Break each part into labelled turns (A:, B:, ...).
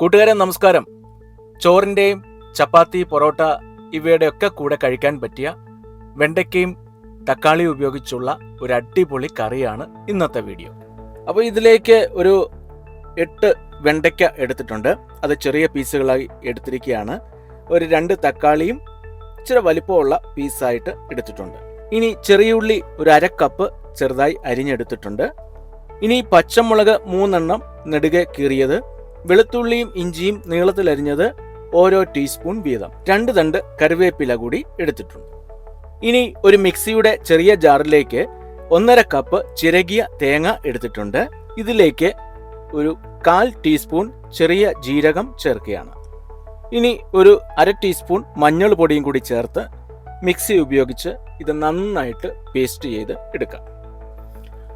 A: കൂട്ടുകാരെ നമസ്കാരം. ചോറിന്റെയും ചപ്പാത്തി പൊറോട്ട ഇവയുടെ ഒക്കെ കൂടെ കഴിക്കാൻ പറ്റിയ വെണ്ടയ്ക്കയും തക്കാളിയും ഉപയോഗിച്ചുള്ള ഒരു അടിപൊളി കറിയാണ് ഇന്നത്തെ വീഡിയോ. അപ്പോൾ ഇതിലേക്ക് ഒരു എട്ട് വെണ്ടയ്ക്ക എടുത്തിട്ടുണ്ട്. അത് ചെറിയ പീസുകളായി എടുത്തിരിക്കുകയാണ്. ഒരു രണ്ട് തക്കാളിയും ഇച്ചിരി വലിപ്പമുള്ള പീസായിട്ട് എടുത്തിട്ടുണ്ട്. ഇനി ചെറിയ ഉള്ളി ഒരു അര കപ്പ് ചെറുതായി അരിഞ്ഞെടുത്തിട്ടുണ്ട്. ഇനി പച്ചമുളക് മൂന്നെണ്ണം നെടുകെ കീറിയത് വെളുത്തുള്ളിയും ഇഞ്ചിയും നീളത്തിലരിഞ്ഞത് ഓരോ ടീസ്പൂൺ വീതം. രണ്ട് തണ്ട് കറിവേപ്പില കൂടി എടുത്തിട്ടുണ്ട്. ഇനി ഒരു മിക്സിയുടെ ചെറിയ ജാറിലേക്ക് ഒന്നര കപ്പ് ചിരകിയ തേങ്ങ എടുത്തിട്ടുണ്ട്. ഇതിലേക്ക് ഒരു കാൽ ടീസ്പൂൺ ചെറിയ ജീരകം ചേർക്കുകയാണ്. ഇനി ഒരു അര ടീസ്പൂൺ മഞ്ഞൾ പൊടിയും കൂടി ചേർത്ത് മിക്സി ഉപയോഗിച്ച് ഇത് നന്നായിട്ട് പേസ്റ്റ് ചെയ്ത് എടുക്കാം.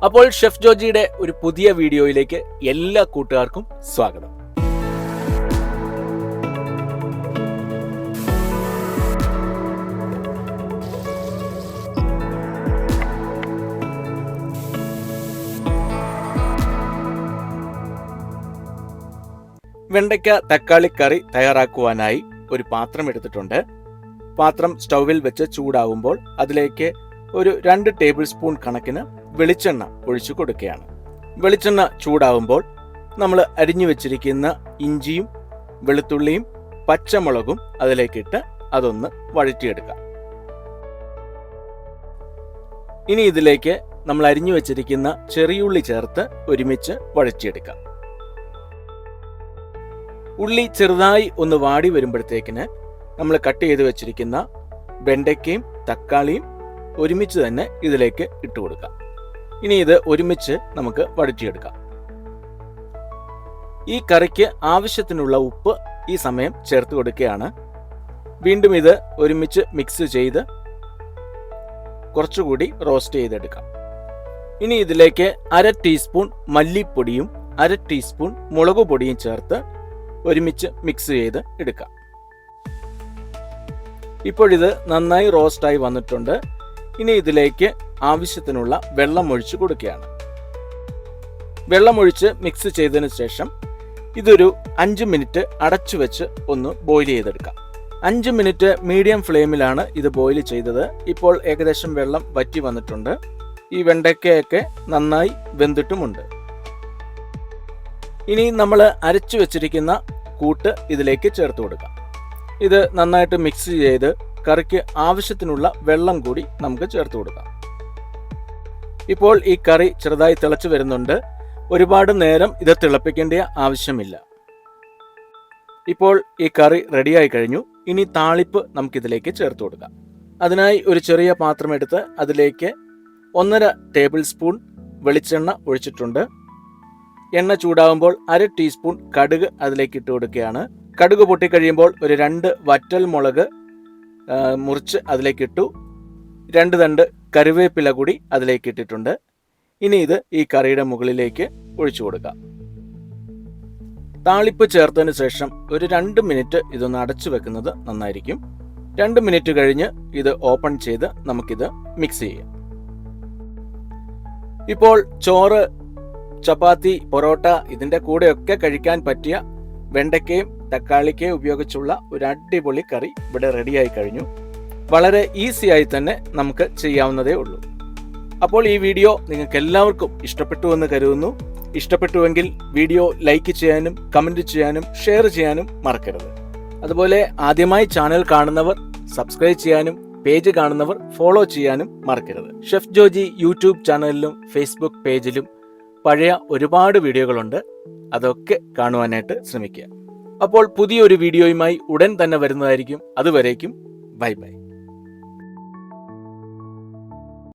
A: അപ്പോൾ ഷെഫ് ജോജിയുടെ ഒരു പുതിയ വീഡിയോയിലേക്ക് എല്ലാ കൂട്ടുകാർക്കും സ്വാഗതം. വെണ്ടയ്ക്ക തക്കാളി കറി തയ്യാറാക്കുവാനായി ഒരു പാത്രം എടുത്തിട്ടുണ്ട്. പാത്രം സ്റ്റൗവിൽ വെച്ച് ചൂടാവുമ്പോൾ അതിലേക്ക് ഒരു രണ്ട് ടേബിൾ സ്പൂൺ കണക്കിന് വെളിച്ചെണ്ണ ഒഴിച്ചു കൊടുക്കുകയാണ്. വെളിച്ചെണ്ണ ചൂടാവുമ്പോൾ നമ്മൾ അരിഞ്ഞു വെച്ചിരിക്കുന്ന ഇഞ്ചിയും വെളുത്തുള്ളിയും പച്ചമുളകും അതിലേക്കിട്ട് അതൊന്ന് വഴറ്റിയെടുക്കാം ഇനി ഇതിലേക്ക് നമ്മൾ അരിഞ്ഞു വെച്ചിരിക്കുന്ന ചെറിയുള്ളി ചേർത്ത് ഒരുമിച്ച് വഴറ്റിയെടുക്കാം. ഉള്ളി ചെറുതായി ഒന്ന് വാടി വരുമ്പോഴത്തേക്കിന് നമ്മൾ കട്ട് ചെയ്ത് വെച്ചിരിക്കുന്ന വെണ്ടയ്ക്കയും തക്കാളിയും ഒരുമിച്ച് തന്നെ ഇതിലേക്ക് ഇട്ട് കൊടുക്കാം. ഇനി ഇത് ഒരുമിച്ച് നമുക്ക് വടിച്ചെടുക്കാം ഈ കറിക്ക് ആവശ്യത്തിനുള്ള ഉപ്പ് ഈ സമയം ചേർത്ത് കൊടുക്കുകയാണ്. വീണ്ടും ഇത് ഒരുമിച്ച് മിക്സ് ചെയ്ത് കുറച്ചുകൂടി റോസ്റ്റ് ചെയ്തെടുക്കാം. ഇനി ഇതിലേക്ക് അര ടീസ്പൂൺ മല്ലിപ്പൊടിയും അര ടീസ്പൂൺ മുളക് പൊടിയും ചേർത്ത് ഒരുമിച്ച് മിക്സ് ചെയ്ത് എടുക്കാം. ഇപ്പോഴിത് നന്നായി റോസ്റ്റായി വന്നിട്ടുണ്ട്. ഇനി ഇതിലേക്ക് ആവശ്യത്തിനുള്ള വെള്ളം ഒഴിച്ച് കൊടുക്കുകയാണ്. വെള്ളമൊഴിച്ച് മിക്സ് ചെയ്തതിന് ശേഷം ഇതൊരു അഞ്ച് മിനിറ്റ് അടച്ചു വെച്ച് ഒന്ന് ബോയിൽ ചെയ്തെടുക്കാം. അഞ്ച് മിനിറ്റ് മീഡിയം ഫ്ലെയിമിലാണ് ഇത് ബോയിൽ ചെയ്തത്. ഇപ്പോൾ ഏകദേശം വെള്ളം വറ്റി വന്നിട്ടുണ്ട്. ഈ വെണ്ടയ്ക്കയൊക്കെ നന്നായി വെന്തിട്ടുമുണ്ട്. ഇനി നമ്മൾ അരച്ചു വെച്ചിരിക്കുന്ന കൂട്ട് ഇതിലേക്ക് ചേർത്ത് കൊടുക്കാം. ഇത് നന്നായിട്ട് മിക്സ് ചെയ്ത് കറിക്ക് ആവശ്യത്തിനുള്ള വെള്ളം കൂടി നമുക്ക് ചേർത്ത് കൊടുക്കാം. ഇപ്പോൾ ഈ കറി ചെറുതായി തിളച്ചു വരുന്നുണ്ട്. ഒരുപാട് നേരം ഇത് തിളപ്പിക്കേണ്ട ആവശ്യമില്ല. ഇപ്പോൾ ഈ കറി റെഡിയായി കഴിഞ്ഞു. ഇനി താളിപ്പ് നമുക്കിതിലേക്ക് ചേർത്ത് കൊടുക്കാം. അതിനായി ഒരു ചെറിയ പാത്രം എടുത്ത് അതിലേക്ക് ഒന്നര ടേബിൾ സ്പൂൺ വെളിച്ചെണ്ണ ഒഴിച്ചിട്ടുണ്ട്. എണ്ണ ചൂടാകുമ്പോൾ അര ടീസ്പൂൺ കടുക് അതിലേക്ക് ഇട്ട് കൊടുക്കുകയാണ്. കടുക് പൊട്ടിക്കഴിയുമ്പോൾ ഒരു രണ്ട് വറ്റൽ മുളക് മുറിച്ച് അതിലേക്ക് ഇട്ടു രണ്ട് തണ്ട് കറിവേപ്പില കൂടി അതിലേക്ക് ഇട്ടിട്ടുണ്ട് ഇനി ഇത് ഈ കറിയുടെ മുകളിലേക്ക് ഒഴിച്ചു കൊടുക്കാം. താളിപ്പ് ചേർത്തതിന് ശേഷം ഒരു രണ്ട് മിനിറ്റ് ഇതൊന്ന് അടച്ചു വെക്കുന്നത് നന്നായിരിക്കും. രണ്ട് മിനിറ്റ് കഴിഞ്ഞ് ഇത് ഓപ്പൺ ചെയ്ത് നമുക്കിത് മിക്സ് ചെയ്യാം. ഇപ്പോൾ ചോറ് ചപ്പാത്തി പൊറോട്ട ഇതിന്റെ കൂടെയൊക്കെ കഴിക്കാൻ പറ്റിയ വെണ്ടയ്ക്കയും തക്കാളിക്കയും ഉപയോഗിച്ചുള്ള ഒരു അടിപൊളി കറി ഇവിടെ റെഡിയായി കഴിഞ്ഞു. വളരെ ഈസിയായി തന്നെ നമുക്ക് ചെയ്യാവുന്നതേ ഉള്ളൂ. അപ്പോൾ ഈ വീഡിയോ നിങ്ങൾക്ക് എല്ലാവർക്കും ഇഷ്ടപ്പെട്ടു എന്ന് കരുതുന്നു. ഇഷ്ടപ്പെട്ടുവെങ്കിൽ വീഡിയോ ലൈക്ക് ചെയ്യാനും കമന്റ് ചെയ്യാനും ഷെയർ ചെയ്യാനും മറക്കരുത്. അതുപോലെ ആദ്യമായി ചാനൽ കാണുന്നവർ സബ്സ്ക്രൈബ് ചെയ്യാനും പേജ് കാണുന്നവർ ഫോളോ ചെയ്യാനും മറക്കരുത്. ഷെഫ് ജോജി യൂട്യൂബ് ചാനലിലും ഫേസ്ബുക്ക് പേജിലും പഴയ ഒരുപാട് വീഡിയോകളുണ്ട്. അതൊക്കെ കാണുവാനായിട്ട് ശ്രമിക്കുക. അപ്പോൾ പുതിയൊരു വീഡിയോയുമായി ഉടൻ തന്നെ വരുന്നതായിരിക്കും. അതുവരേക്കും. Bye bye.